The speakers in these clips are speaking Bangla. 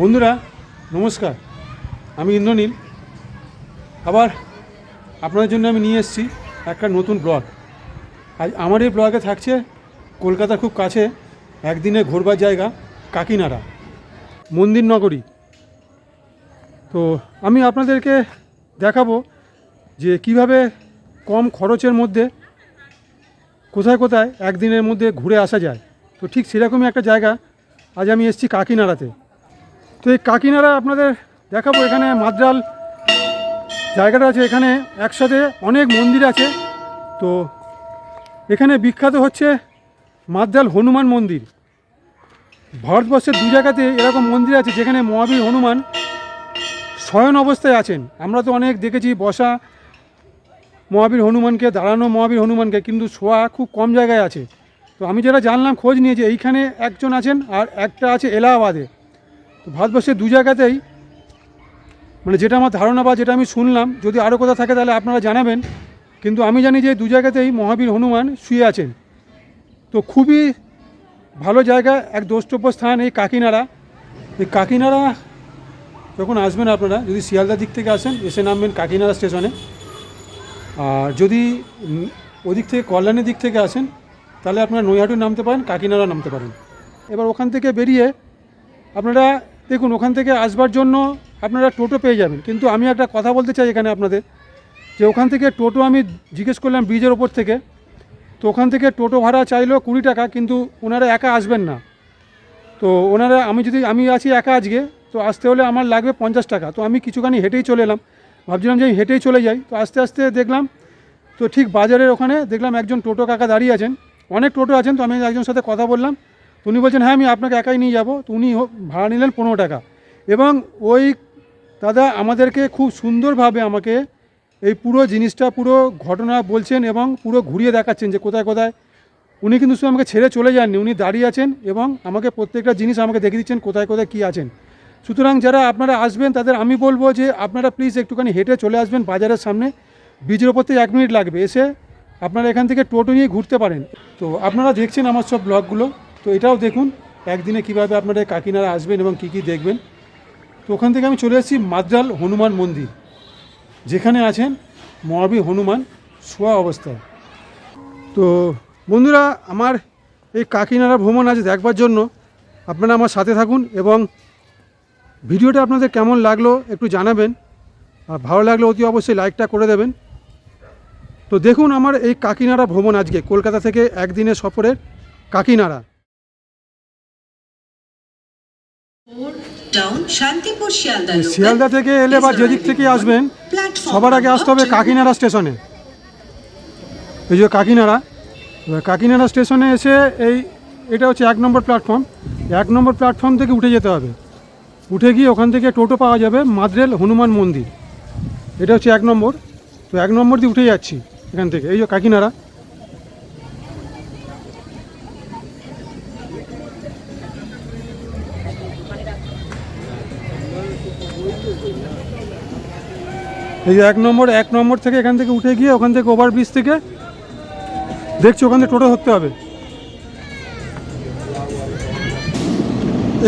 বন্ধুরা, নমস্কার। আমি ইন্দ্রনীল। আবার আপনাদের জন্য আমি নিয়ে এসেছি একটা নতুন ব্লগ। আজ আমার এই ব্লগে থাকছে কলকাতার খুব কাছে একদিনে ঘোরবার জায়গা, কাকিনাড়া মন্দির নগরী তো আমি আপনাদেরকে দেখাবো যে কীভাবে কম খরচের মধ্যে কোথায় কোথায় একদিনের মধ্যে ঘুরে আসা যায়। তো ঠিক সেরকমই একটা জায়গা আজ আমি এসেছি কাকিনাড়াতে। তো এই কাকিনাড়া আপনাদের দেখাবো, এখানে মাদ্রাল জায়গাটা আছে, এখানে একসাথে অনেক মন্দির আছে। তো এখানে বিখ্যাত হচ্ছে মাদ্রাল হনুমান মন্দির। ভারতবর্ষের দু জায়গাতে এরকম মন্দির আছে, যেখানে মহাবীর হনুমান শয়ন অবস্থায় আছেন। আমরা তো অনেক দেখেছি, বসা মহাবীর হনুমানকে, দাঁড়ানো মহাবীর হনুমানকে, কিন্তু শোয়া খুব কম জায়গায় আছে। তো আমি যেটা জানলাম, খোঁজ নিয়ে যে এইখানে একজন আছেন আর একটা আছে এলাহাবাদে। তো ভারতবর্ষের দু জায়গাতেই মানে যেটা আমার ধারণা বা যেটা আমি শুনলাম, যদি আরও কোথাও থাকে তাহলে আপনারা জানাবেন। কিন্তু আমি জানি যে দু জায়গাতেই মহাবীর হনুমান শুয়ে আছেন। তো খুবই ভালো জায়গা, এক দ্রষ্টব্য স্থান এই কাকিনাড়া। এই কাকিনাড়া যখন আসবেন আপনারা, যদি শিয়ালদা দিক থেকে আসেন, এসে নামবেন কাকিনাড়া স্টেশনে। আর যদি ওদিক থেকে কল্যাণের দিক থেকে আসেন, তাহলে আপনারা নৈহাটু নামতে পারেন কাকিনাড়া নামতে পারেন। এবার ওখান থেকে বেরিয়ে আপনারা দেখুন, ওখান থেকে আসবার জন্য আপনারা টোটো পেয়ে যাবেন। কিন্তু আমি একটা কথা বলতে চাই এখানে আপনাদের, যে ওখান থেকে টোটো আমি জিজ্ঞেস করলাম ব্রিজের ওপর থেকে। তো ওখান থেকে টোটো ভাড়া চাইলো কুড়ি টাকা, কিন্তু ওনারা একা আসবেন না। তো ওনারা, আমি যদি, আমি আছি একা আজকে, তো আসতে হলে আমার লাগবে পঞ্চাশ টাকা। তো আমি কিছুখানি হেঁটেই চলে এলাম। ভাবছিলাম যে আমি হেঁটেই চলে যাই। তো আস্তে আস্তে দেখলাম, তো ঠিক বাজারের ওখানে দেখলাম একজন টোটো কাকা দাঁড়িয়ে আছেন। অনেক টোটো আছেন, তো আমি একজনের সাথে কথা বললাম। উনি বলছেন হ্যাঁ আমি আপনাকে একাই নিয়ে যাব। তো উনি ভাড়া নিলেন পনেরো টাকা। এবং ওই দাদা আমাদেরকে খুব সুন্দরভাবে আমাকে এই পুরো জিনিসটা, পুরো ঘটনা বলছেন এবং পুরো ঘুরিয়ে দেখাচ্ছেন যে কোথায় কোথায়। উনি কিন্তু শুধু আমাকে ছেড়ে চলে যাননি, উনি দাঁড়িয়ে আছেন এবং আমাকে প্রত্যেকটা জিনিস আমাকে দেখিয়ে দিচ্ছেন কোথায় কোথায় কী আছেন। সুতরাং যারা আপনারা আসবেন, তাদের আমি বলব যে আপনারা প্লিজ একটুখানি হেঁটে চলে আসবেন বাজারের সামনে। ব্রিজের ওপর থেকে এক মিনিট লাগবে, এসে আপনারা এখান থেকে টোটো নিয়ে ঘুরতে পারেন। তো আপনারা দেখছেন আমার সব ব্লগগুলো তো এটাও দেখুন, একদিনে কীভাবে আপনারা কাকিনারা আসবেন এবং কী কী দেখবেন। তো ওখান থেকে আমি চলে এসেছি মাদ্রাল হনুমান মন্দির, যেখানে আছেন মহাবীর হনুমান শোয়া অবস্থায়। তো বন্ধুরা, আমার এই কাকিনাড়া ভ্রমণ আজ দেখবার জন্য আপনারা আমার সাথে থাকুন এবং ভিডিওটা আপনাদের কেমন লাগল একটু জানাবেন। আর ভালো লাগলে অতি অবশ্যই লাইকটা করে দেবেন। তো দেখুন, আমার এই কাকিনাড়া ভ্রমণ আজকে, কলকাতা থেকে একদিনের সফরের কাকিনাড়া। শিয়ালদা থেকে এলে বা যেদিক থেকে আসবেন সবার আগে আসতে হবে কাকিনাড়া স্টেশনে। এই যে কাকিনাড়া কাকিনাড়া স্টেশনে এসে এই এটা হচ্ছে এক নম্বর প্ল্যাটফর্ম এক নম্বর প্ল্যাটফর্ম থেকে উঠে যেতে হবে। উঠে গিয়ে ওখান থেকে টোটো পাওয়া যাবে মাদ্রেল হনুমান মন্দির। এটা হচ্ছে এক নম্বর। তো এক নম্বর দিয়ে উঠে যাচ্ছি এখান থেকে। এই যে কাকিনাড়া এই এক নম্বর এক নম্বর থেকে এখান থেকে উঠে গিয়ে ওখান থেকে ওভারব্রিজ থেকে দেখছি ওখান থেকে টোটো ধরতে হবে।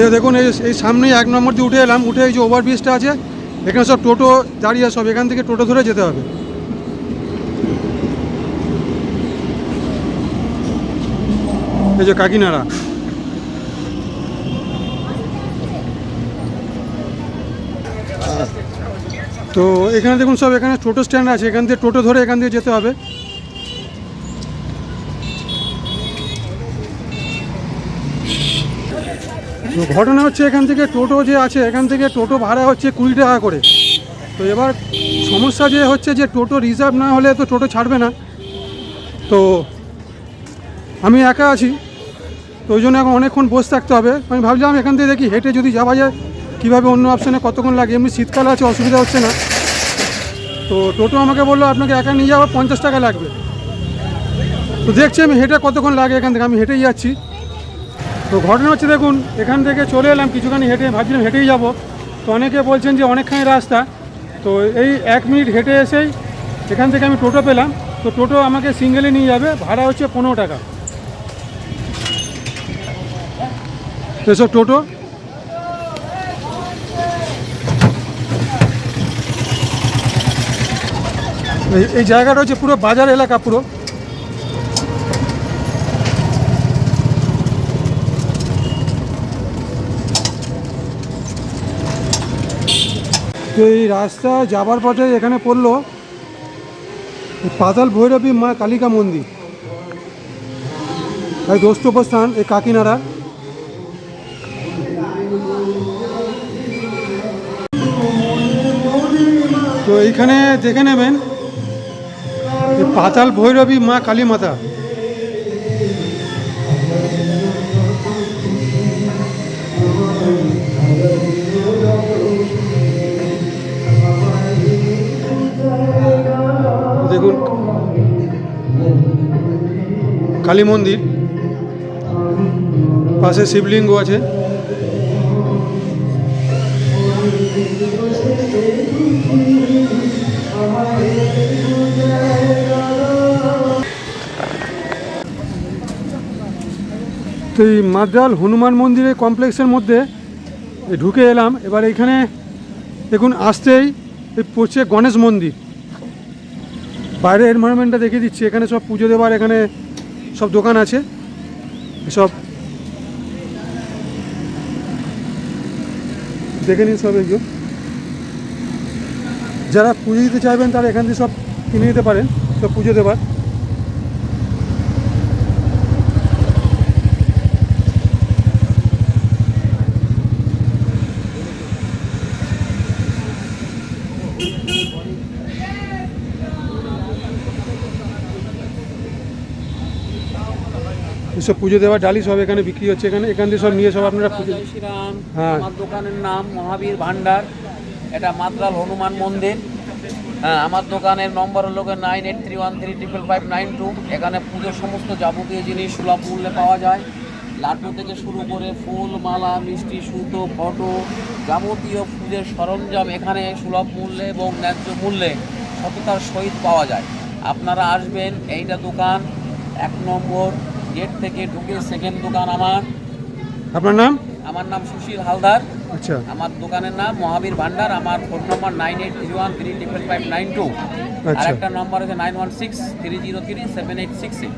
এই দেখুন, এই এই সামনেই এক নম্বর দিয়ে উঠে এলাম, উঠে এই যে ওভারব্রিজটা আছে, এখানে সব টোটো দাঁড়িয়ে সব এখান থেকে টোটো ধরে যেতে হবে। এই যে কাকিনাড়া। তো এখানে দেখুন সব, এখানে টোটো স্ট্যান্ড আছে, এখান থেকে টোটো ধরে এখান দিয়ে যেতে হবে। তো ঘটনা হচ্ছে এখান থেকে টোটো যে আছে, এখান থেকে টোটো ভাড়া হচ্ছে কুড়ি টাকা করে। তো এবার সমস্যা যে হচ্ছে যে টোটো রিজার্ভ না হলে তো টোটো ছাড়বে না। তো আমি একা আছি, তো ওই জন্য এখন অনেকক্ষণ বসে থাকতে হবে। আমি ভাবলাম এখান থেকে দেখি হেঁটে যদি যাওয়া যায়, কীভাবে অন্য অপশানে কতক্ষণ লাগে? এমনি শীতকাল আছে, অসুবিধা হচ্ছে না। তো টোটো আমাকে বলল, আপনাকে একা নিয়ে যাওয়া পঞ্চাশ টাকা লাগবে। তো দেখছি আমি হেঁটে কতক্ষণ লাগে এখান থেকে, আমি হেঁটেই যাচ্ছি। তো ঘটনা হচ্ছে, দেখুন, এখান থেকে চলে এলাম, কিছুখানি হেঁটে ভাবছিলাম হেঁটেই যাব। তো অনেকে বলছেন যে অনেকখানি রাস্তা। তো এই এক মিনিট হেঁটে এসেই এখান থেকে আমি টোটো পেলাম। তো টোটো আমাকে সিঙ্গেলে নিয়ে যাবে, ভাড়া হচ্ছে পনেরো টাকা। এসব টোটো। এই জায়গাটা হচ্ছে পুরো বাজার এলাকা পুরো। তো এই রাস্তা যাবার পথে এখানে পড়ল পাতাল ভৈরবী মা কালিকা মন্দির। এই দোস্তপ্রস্থান এই কাকিনাড়া। তো এইখানে দেখে নেবেন পাতাল ভৈরবী মা কালী মাতা দেখুন কালী মন্দির পাশে শিবলিঙ্গ আছে। এই মাদ্রাল হনুমান মন্দিরের কমপ্লেক্সের মধ্যে ঢুকে এলাম। এবার এখানে দেখুন, আসতেই এই পড়ছে গণেশ মন্দির। বাইরে এনভায়রনমেন্টটা দেখিয়ে দিচ্ছি। এখানে সব পুজো দেওয়ার এখানে সব দোকান আছে। সব দেখে নিন সব এগুলো যারা পুজো দিতে চাইবেন তারা এখান থেকে সব কিনে নিতে পারেন, সব পুজো দেবার এসব পুজো দেওয়ার ডালি সব এখানে বিক্রি হচ্ছে। এখানে এখান থেকে সব নিয়ে সব আপনারা পুজো হ্যাঁ। আমার দোকানের নাম মহাবীর ভান্ডার। এটা মাত্রাল হনুমান মন্দির। হ্যাঁ আমার দোকানের নম্বর হলো nine eight three one three triple five nine two এখানে পুজোর সমস্ত যাবতীয় জিনিস সুলভ মূল্যে পাওয়া যায়। লাড্ডু থেকে শুরু করে ফুল মালা মিষ্টি সুতো ফটো যাবতীয় পুজোর সরঞ্জাম এখানে সুলভ মূল্যে এবং ন্যায্য মূল্যে সততার সহিত পাওয়া যায়। আপনারা আসবেন এইটা দোকান এক নম্বর। গেট থেকে ঢুকে সেকেন্ড দোকান আমার। আপনার নাম? আমার নাম সুশীল হালদার। আচ্ছা। আমার দোকানের নাম মহাবীর ভান্ডার। আমার phone number nine eight three one three triple five nine two আর আচ্ছা। একটা নম্বর আছে nine one six three zero three seven eight six এই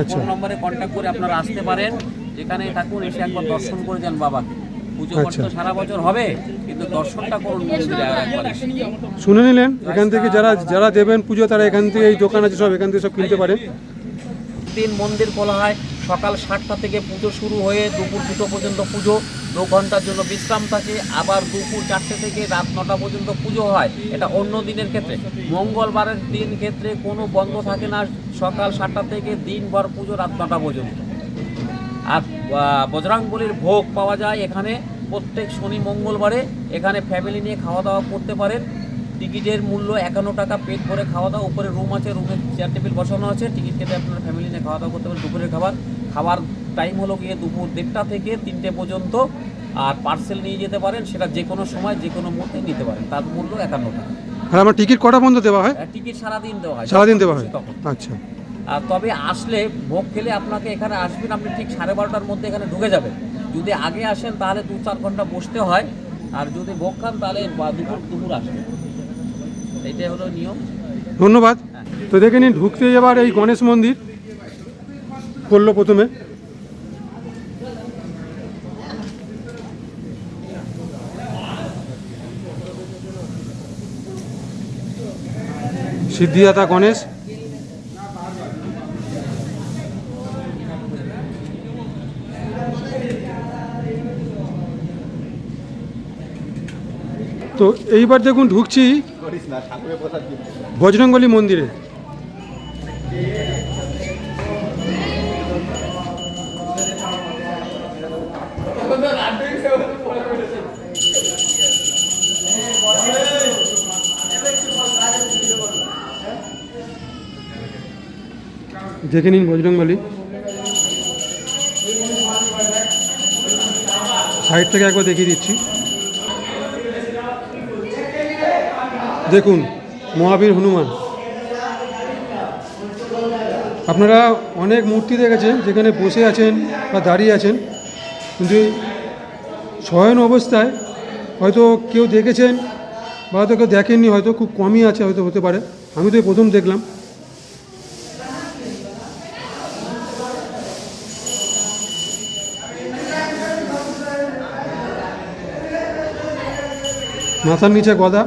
আচ্ছা। ফোন নম্বরে কন্ট্যাক্ট করে আপনারা আসতে পারেন। যেখানে থাকুন এসে একবার দর্শন করে যান বাবাকে পুজো আচ্ছা। করতে সারা বছর হবে কিন্তু দর্শনটা করুন একবার। শুনে নিলেন। এখান থেকে যারা যারা দেবেন পুজো তারা এখান থেকে এই দোকান আছে সব এখান থেকে সব কিনতে পারেন। দিন মন্দির খোলা হয়। সকাল সাতটা থেকে পুজো শুরু হয়ে দুপুর দুটো পর্যন্ত পুজো। দু ঘণ্টার জন্য বিশ্রাম থাকে। আবার দুপুর চারটে থেকে রাত নটা পর্যন্ত পুজো হয়। এটা অন্য দিনের ক্ষেত্রে। মঙ্গলবারের দিন ক্ষেত্রে কোনো বন্ধ থাকে না। সকাল সাতটা থেকে দিনভর পুজো রাত নটা পর্যন্ত। আর আহ, বজরাংবলির ভোগ পাওয়া যায় এখানে। প্রত্যেক শনি মঙ্গলবারে এখানে ফ্যামিলি নিয়ে খাওয়া দাওয়া করতে পারেন। টিকিটের মূল্য একান্ন টাকা পেট ভরে খাওয়া দাওয়া উপরে রুম আছে রুমে চেয়ার টেবিল বসানো আছে টিকিট কেটে আপনারা ফ্যামিলি নিয়ে খাওয়া দাওয়া করতে পারেন দুপুরের খাবার। খাবার টাইম হলো গিয়ে দুপুর দেড়টা থেকে তিনটে পর্যন্ত আর পার্সেল নিয়ে যেতে পারেন সেটা যে কোনো সময় যে কোনো মুহূর্তে নিতে পারেন তার মূল্য একান্ন টাকা। আর আমার টিকিট কটা পর্যন্ত দেওয়া হয়? টিকিট সারাদিন দেওয়া হয় সারাদিন দেওয়া হয়? আচ্ছা। আর তবে আসলে ভোগ খেলে আপনাকে এখানে আসবেন আপনি ঠিক সাড়ে বারোটার মধ্যে এখানে ঢুকে যাবেন। যদি আগে আসেন তাহলে দু চার ঘণ্টা বসতে হয় আর যদি ভোগ খান তাহলে দুপুর দুপুর আসবেন। ধন্যবাদ। তো দেখে নিন, ঢুকতে এবার এই গণেশ মন্দির করল প্রথমে। সিদ্ধিদাতা গণেশ। তো এইবার দেখুন, ঢুকছি বজরঙ্গলী মন্দিরে। দেখে নিন বজরংবলী। সাইড থেকে একবার দেখিয়ে দিচ্ছি। দেখুন, মহাবীর হনুমান। আপনারা অনেক মূর্তি দেখেছেন, যেখানে বসে আছেন বা দাঁড়িয়ে আছেন, কিন্তু শয়ন অবস্থায় হয়তো কেউ দেখেছেন বা হয়তো কেউ দেখেননি, হয়তো খুব কমই আছে, হয়তো হতে পারে। আমি তো প্রথম দেখলাম। মাথার নিচে গদা।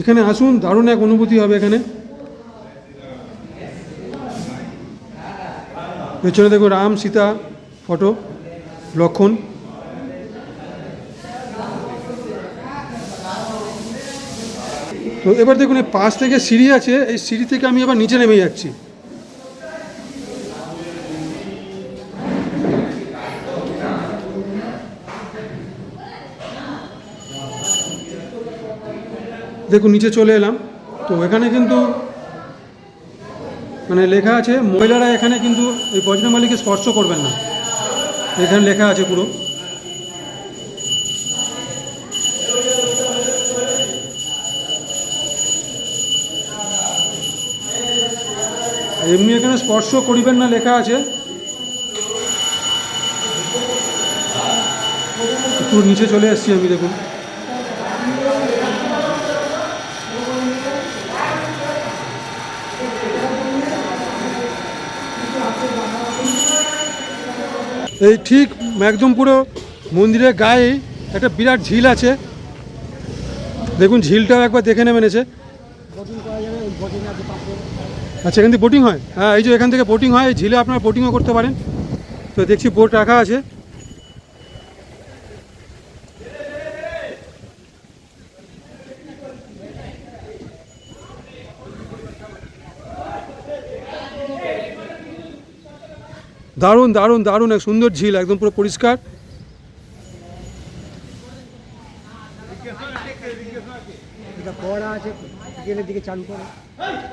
এখানে আসুন, দারুণ এক অনুভূতি হবে এখানে। পেছনে দেখো রাম, সীতা, ফটো, লক্ষণ। তো এবার দেখুন পাশ থেকে সিঁড়ি আছে, এই সিঁড়ি থেকে আমি আবার নিচে নেমে যাচ্ছি। দেখুন, নিচে চলে এলাম। তো এখানে কিন্তু মানে লেখা আছে, মহিলারা এখানে কিন্তু এই বজরংবলীকে স্পর্শ করবেন না। এখানে লেখা আছে পুরো। এমনি এখানে স্পর্শ করিবেন না লেখা আছে। পুরো নিচে চলে এসেছি আমি, দেখুন। এই ঠিক একদম পুরো মন্দিরের গায়ে একটা বিরাট ঝিল আছে। দেখুন ঝিলটাও একবার দেখে নেবেন এসে। আচ্ছা এখান থেকে বোটিং হয়? হ্যাঁ এই যে এখান থেকে বোটিং হয়, এই ঝিলে আপনারা বোটিংও করতে পারেন। তো দেখছি বোট রাখা আছে। দারুণ দারুণ দারুণ এক সুন্দর ঝিল একদম পুরো পরিষ্কার।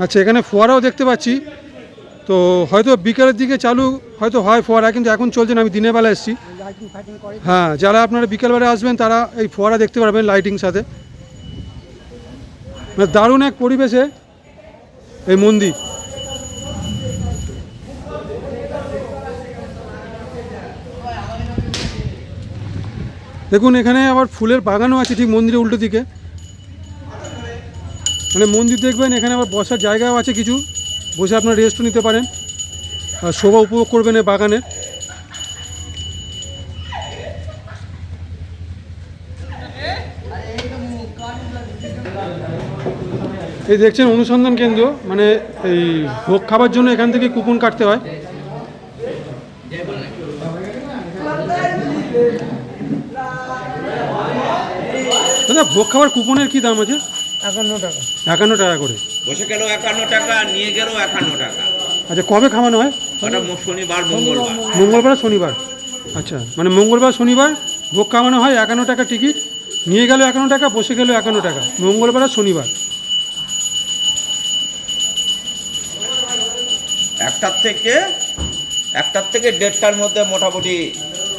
আচ্ছা এখানে ফোয়ারাও দেখতে পাচ্ছি। তো হয়তো বিকেলের দিকে চালু হয়তো হয় ফোয়ারা কিন্তু এখন চলছে না আমি দিনের বেলা এসেছি। হ্যাঁ যারা আপনারা বিকেলবেলা আসবেন তারা এই ফোয়ারা দেখতে পারবেন লাইটিং সাথে। মানে দারুণ এক পরিবেশে এই মন্দির। দেখুন, এখানে আবার ফুলের বাগানও আছে ঠিক মন্দিরের উল্টো দিকে। মানে মন্দির দেখবেন, এখানে আবার বসার জায়গাও আছে কিছু। বসে আপনারা রেস্টও নিতে পারেন। আর শোভা উপভোগ করবেন এই বাগানের। এই দেখছেন, অনুসন্ধান কেন্দ্র। মানে এই ভোগ খাবার জন্য এখান থেকে কুপন কাটতে হয়। দাদা ভোগ খাবার কুপনের কি দাম আছে? একান্ন টাকা। একান্ন টাকা করে। বসে গেল একান্ন টাকা? নিয়ে গেল একান্ন টাকা। আচ্ছা কবে খাওয়ানো হয়? ওটা শনিবার মঙ্গলবার। মঙ্গলবার আর শনিবার? আচ্ছা মানে মঙ্গলবার শনিবার ভোগ খাওয়ানো হয় একান্ন টাকা টিকিট। নিয়ে গেল একান্ন টাকা বসে গেল একান্ন টাকা। মঙ্গলবার আর শনিবার। একটার থেকে একটার থেকে দেড়টার মধ্যে মোটামুটি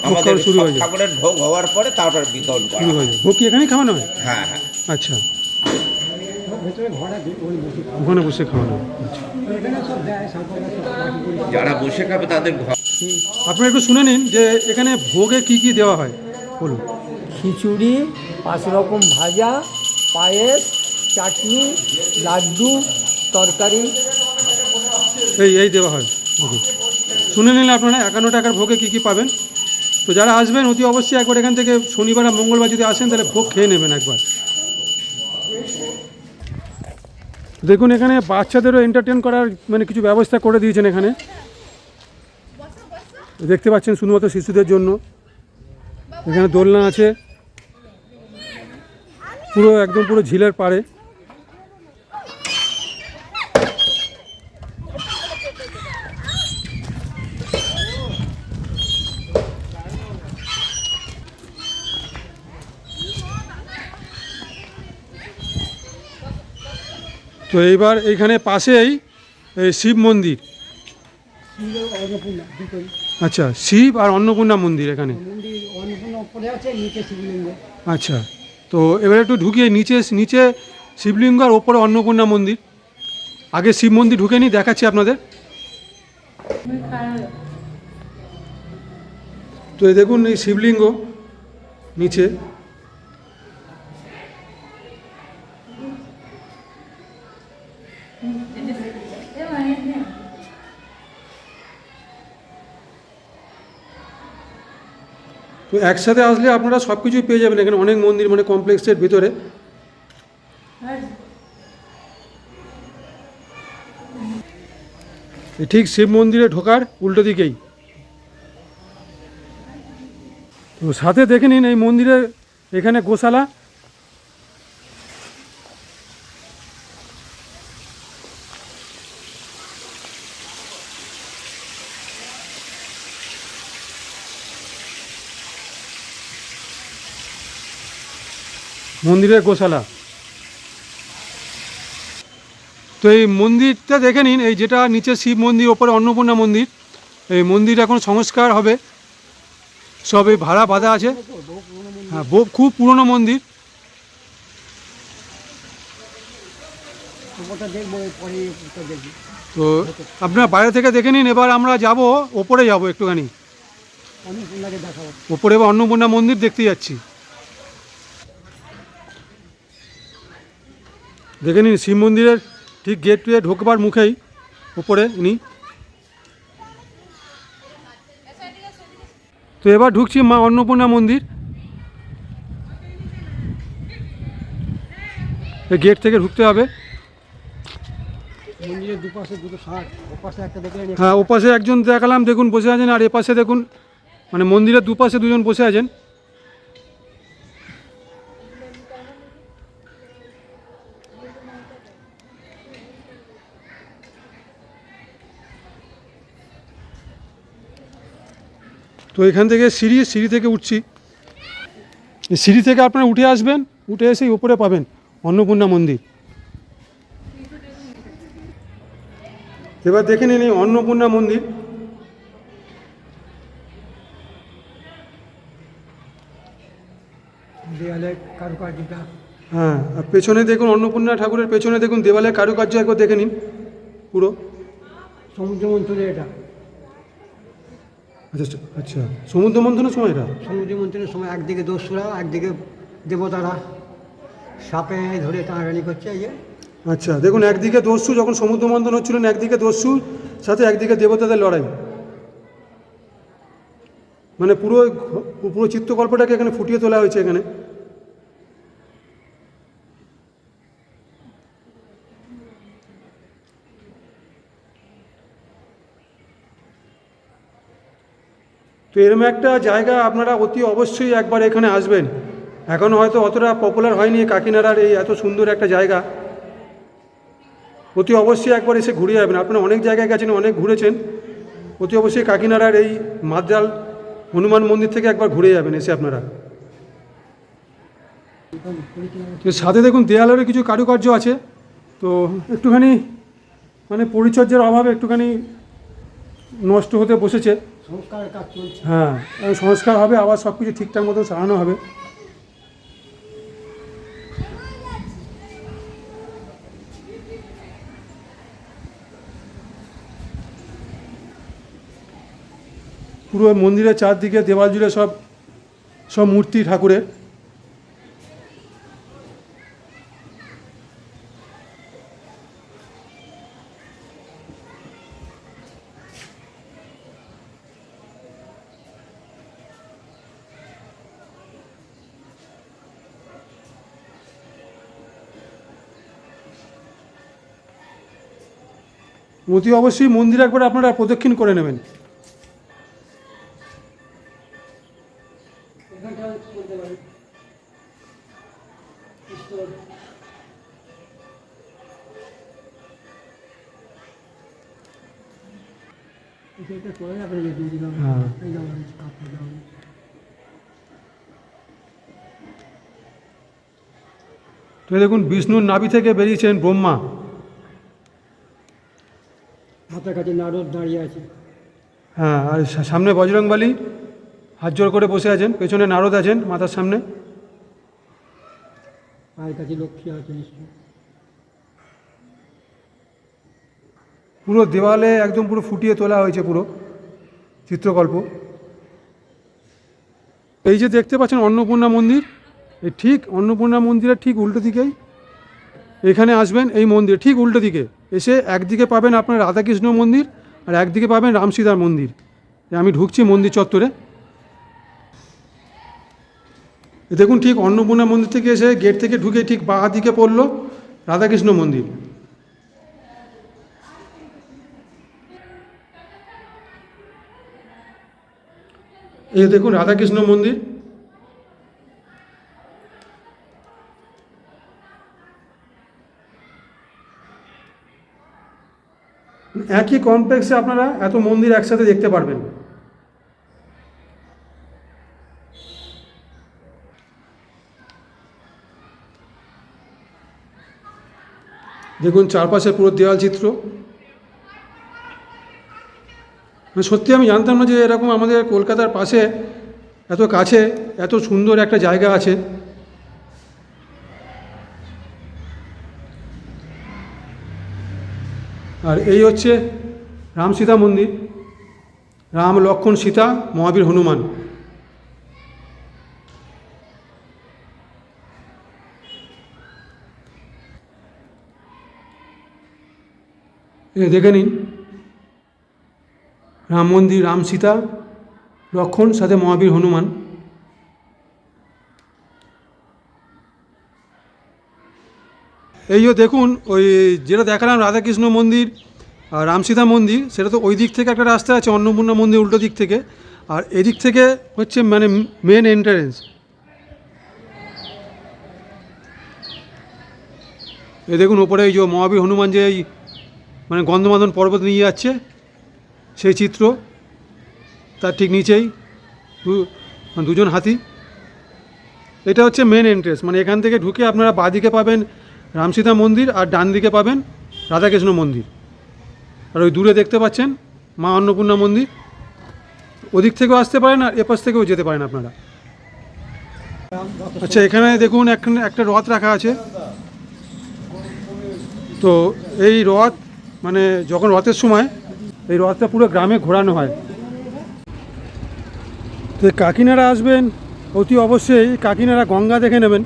আমাদের শুরু হয়ে যায়। ঠাকুরের ভোগ হওয়ার পরে তারপর বিতরণ করা শুরু হয়ে যায় ভোগ কি এখানেই খাওয়ানো হয়? হ্যাঁ হ্যাঁ। আচ্ছা। ওখানে বসে খাওয়ানো এখানে সব দেয় সাঁতার সব পার্টি করে যারা বসে খাবে তাদের ঘর আপনারা একটু শুনে নিন যে এখানে ভোগে কি কি দেওয়া হয়। বলুন। খিচুড়ি পাঁচ রকম ভাজা পায়েস চাটনি লাড্ডু তরকারি। এই এই দেওয়া হয়। শুনে নিলে আপনারা একান্ন টাকার ভোগে কি কি পাবেন? তো যারা আসবেন, অতি অবশ্যই একবার এখান থেকে শনিবার আর মঙ্গলবার যদি আসেন, তাহলে ভোগ খেয়ে নেবেন একবার। দেখুন, এখানে বাচ্চাদেরও এন্টারটেন করার মানে কিছু ব্যবস্থা করে দিয়েছেন এখানে। দেখতে পাচ্ছেন শুধুমাত্র শিশুদের জন্য। এখানে দোলনা আছে। পুরো একদম পুরো ঝিলের পাড়ে। তো এইবার এইখানে পাশেই শিব মন্দির। আচ্ছা শিব আর অন্নপূর্ণা মন্দির এখানে। আচ্ছা তো এবার একটু ঢুকিয়ে নিচে নিচে শিবলিঙ্গ আর ওপরে অন্নপূর্ণা মন্দির। আগে শিব মন্দির ঢুকে নিই, দেখাচ্ছি আপনাদের। তো দেখুন এই শিবলিঙ্গ নিচে। তো একসাথে আসলে আপনারা সব কিছুই পেয়ে যাবেন এখানে অনেক মন্দির মানে কমপ্লেক্সের ভিতরে। ঠিক শিব মন্দিরে ঢোকার উল্টো দিকেই। তো সাথে দেখে নিন এই মন্দিরের এখানে গোশালা। মন্দিরের গোশালা। তো এই মন্দিরটা দেখে নিন, এই যেটা নিচে শিব মন্দির, ওপরে অন্নপূর্ণা মন্দির, এই মন্দির এখন সংস্কার হবে। সব ভাড়া বাঁধা আছে। হ্যাঁ খুব পুরনো মন্দির। তো আপনারা বাইরে থেকে দেখে নিন, এবার আমরা যাব, ওপরে যাব একটুখানি। ওপরে এবার অন্নপূর্ণা মন্দির দেখতে যাচ্ছি। দেখে নিন শিব মন্দিরের ঠিক গেট টুয়ে ঢোকবার মুখেই উপরে ইনি। তো এবার ঢুকছি মা অন্নপূর্ণা মন্দির। গেট থেকে ঢুকতে হবে। হ্যাঁ ওপাশে একজন দেখালাম দেখুন বসে আছেন আর এপাশে দেখুন মানে মন্দিরের দুপাশে দুজন বসে আছেন। তো এখান থেকে সিঁড়ি সিঁড়ি থেকে উঠছি। সিঁড়ি থেকে আপনারা উঠে আসবেন উঠে এসেই উপরে পাবেন অন্নপূর্ণা মন্দির। এবার দেখে নিন এই অন্নপূর্ণা মন্দির। হ্যাঁ আর পেছনে দেখুন অন্নপূর্ণা ঠাকুরের পেছনে দেখুন দেওয়ালে কারুকার্য একবার দেখে নিন পুরো। সমুদ্র এটা। আচ্ছা আচ্ছা সমুদ্র মন্থনের সময় এটা? সমুদ্র মন্থনের সময় একদিকে দস্যুরা একদিকে দেবতারা। সাপে ধরে টানাটানি করছে এই আচ্ছা দেখুন একদিকে দস্যু যখন সমুদ্র মন্থন হচ্ছিলেন একদিকে দস্যুর সাথে একদিকে দেবতাদের লড়াই। মানে পুরো পুরো চিত্রকল্পটাকে এখানে ফুটিয়ে তোলা হয়েছে এখানে। তো এরকম একটা জায়গা আপনারা অতি অবশ্যই একবার এখানে আসবেন। এখনও হয়তো অতটা পপুলার হয়নি কাকিনাড়ার এই এত সুন্দর একটা জায়গা। অতি অবশ্যই একবার এসে ঘুরে যাবেন। আপনারা অনেক জায়গায় গেছেন, অনেক ঘুরেছেন। অতি অবশ্যই কাকিনাড়ার এই মাদ্রাল হনুমান মন্দির থেকে একবার ঘুরে যাবেন এসে আপনারা। তো সাথে দেখুন দেয়ালেরও কিছু কারুকার্য আছে। তো একটুখানি মানে পরিচর্যার অভাবে একটুখানি নষ্ট হতে বসেছে। হ্যাঁ সংস্কার হবে আবার সব কিছু ঠিকঠাক মতো সারানো হবে। পুরো মন্দিরের চারদিকে দেওয়াল জুড়ে সব সব মূর্তি ঠাকুরের। অতি অবশ্যই মন্দির একবার আপনারা প্রদক্ষিণ করে নেবেন হ্যাঁ। দেখুন, বিষ্ণুর নাভি থেকে বেরিয়েছেন ব্রহ্মা হাতের কাছে নারদ দাঁড়িয়ে আছে। হ্যাঁ আর সামনে বজরংবালি হাত জোর করে বসে আছেন পেছনে নারদ আছেন মাথার সামনে। পায়ের কাছে লক্ষ্মী আছে পুরো দেওয়ালে একদম পুরো ফুটিয়ে তোলা হয়েছে পুরো চিত্রকল্প। এই যে দেখতে পাচ্ছেন অন্নপূর্ণা মন্দির এই ঠিক অন্নপূর্ণা মন্দিরের ঠিক উল্টো দিকেই এখানে আসবেন এই মন্দির ঠিক উল্টো দিকে। এসে একদিকে পাবেন আপনার রাধাকৃষ্ণ মন্দির আর একদিকে পাবেন রামসীতার মন্দির। আমি ঢুকছি মন্দির চত্বরে। দেখুন ঠিক অন্নপূর্ণা মন্দির থেকে এসে গেট থেকে ঢুকে ঠিক বাঁ দিকে পড়ল রাধাকৃষ্ণ মন্দির। এই দেখুন রাধাকৃষ্ণ মন্দির। একই কমপ্লেক্সে আপনারা এত মন্দির একসাথে দেখতে পারবেন। দেখুন চারপাশে পুরো দেওয়াল চিত্র। মানে সত্যি আমি জানতাম না যে এরকম আমাদের কলকাতার পাশে এত কাছে, এত সুন্দর একটা জায়গা আছে। আর এই হচ্ছে রাম সীতা মন্দির। রাম, লক্ষণ, সীতা, মহাবীর, হনুমান। দেখে নিন। রাম মন্দির, রাম সীতা, লক্ষণ, সাথে মহাবীর, হনুমান। এই যে দেখুন, ওই যেটা দেখালাম, রাধাকৃষ্ণ মন্দির আর রামসীতা মন্দির, সেটা তো ওই দিক থেকে একটা রাস্তা আছে, অন্নপূর্ণা মন্দির উল্টো দিক থেকে। আর এদিক থেকে হচ্ছে মানে মেন এন্ট্রান্স এই দেখুন, ওপরে এই যে মহাবীর হনুমান যে এই মানে গন্ধমাদন পর্বত নিয়ে যাচ্ছে, সেই চিত্র। তার ঠিক নিচেই দুজন হাতি। এটা হচ্ছে মেন এন্ট্রেন্স মানে এখান থেকে ঢুকে আপনারা বাঁদিকে পাবেন রামসীতা মন্দির আর ডান দিকে পাবেন রাধাকৃষ্ণ মন্দির। আর ওই দূরে দেখতে পাচ্ছেন মা অন্নপূর্ণা মন্দির। ওদিক থেকেও আসতে পারেন আর এপাশ থেকেও যেতে পারেন আপনারা। আচ্ছা এখানে দেখুন একটা রথ রাখা আছে। তো এই রথ মানে যখন রথের সময়, এই রথটা পুরো গ্রামে ঘোরানো হয়। তো কাকিনারা আসবেন, অতি অবশ্যই কাকিনারা গঙ্গা দেখে নেবেন।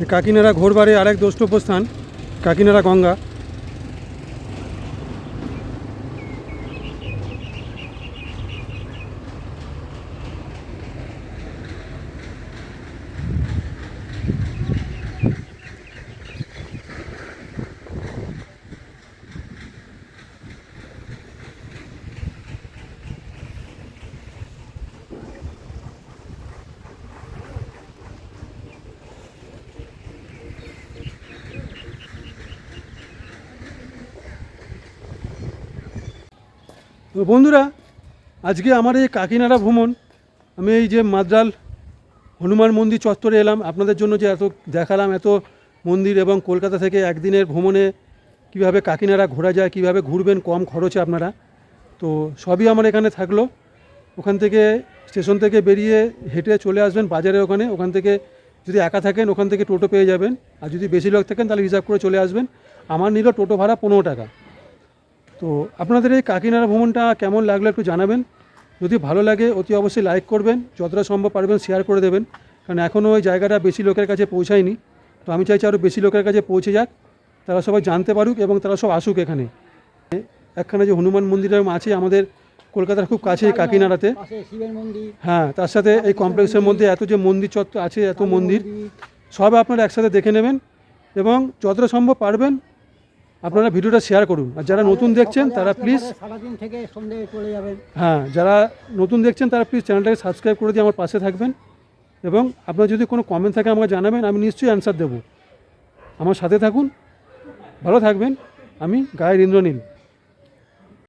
এই কাকিনারা ঘোরবারে আরেক দ্রষ্টব্য স্থান কাকিনারা গঙ্গা। তো বন্ধুরা, আজকে আমার এই কাকিনাড়া ভ্রমণ, আমি এই যে মাদ্রাল হনুমান মন্দির চত্বরে এলাম, আপনাদের জন্য যে এত দেখালাম, এত মন্দির এবং কলকাতা থেকে একদিনের ভ্রমণে কীভাবে কাকিনাড়া ঘোরা যায়, কীভাবে ঘুরবেন, কম খরচে আপনারা, তো সবই আমার এখানে থাকল। ওখান থেকে স্টেশন থেকে বেরিয়ে হেঁটে চলে আসবেন বাজারের ওখানে, ওখান থেকে যদি একা থাকেন, ওখান থেকে টোটো পেয়ে যাবেন, আর যদি বেশি লোক থাকেন, তাহলে রিজার্ভ করে চলে আসবেন। আমার নিল টোটো ভাড়া পনেরো টাকা। তো আপনাদের এই কাকিনাড়া ভ্রমণটা কেমন লাগল একটু জানাবেন। যদি ভালো লাগে, অতি অবশ্যই লাইক করবেন, যতটা সম্ভব পারবেন শেয়ার করে দেবেন। কারণ এখনও ওই জায়গাটা বেশি লোকের কাছে পৌঁছায়নি। তো আমি চাইছি আরও বেশি লোকের কাছে পৌঁছে যাক, তারা সবাই জানতে পারুক এবং তারা সব আসুক এখানে। একখানে যে হনুমান মন্দিরের আছে আমাদের কলকাতার খুব কাছে কাকিনাড়াতে। হ্যাঁ তার সাথে এই কমপ্লেক্সের মধ্যে এত যে মন্দির চত্বর আছে, এত মন্দির, সব আপনারা একসাথে দেখে নেবেন এবং যতটা সম্ভব পারবেন আপনারা ভিডিওটা শেয়ার করুন। আর যারা নতুন দেখছেন তারা প্লিজ সারাদিন থেকে সন্ধে চলে যাবেন হ্যাঁ যারা নতুন দেখছেন তারা প্লিজ চ্যানেলটাকে সাবস্ক্রাইব করে দিয়ে আমার পাশে থাকবেন। এবং আপনার যদি কোনো কমেন্ট থাকে আমাকে জানাবেন আমি নিশ্চয়ই অ্যান্সার দেবো। আমার সাথে থাকুন ভালো থাকবেন। আমি গায়ের ইন্দ্রনীল।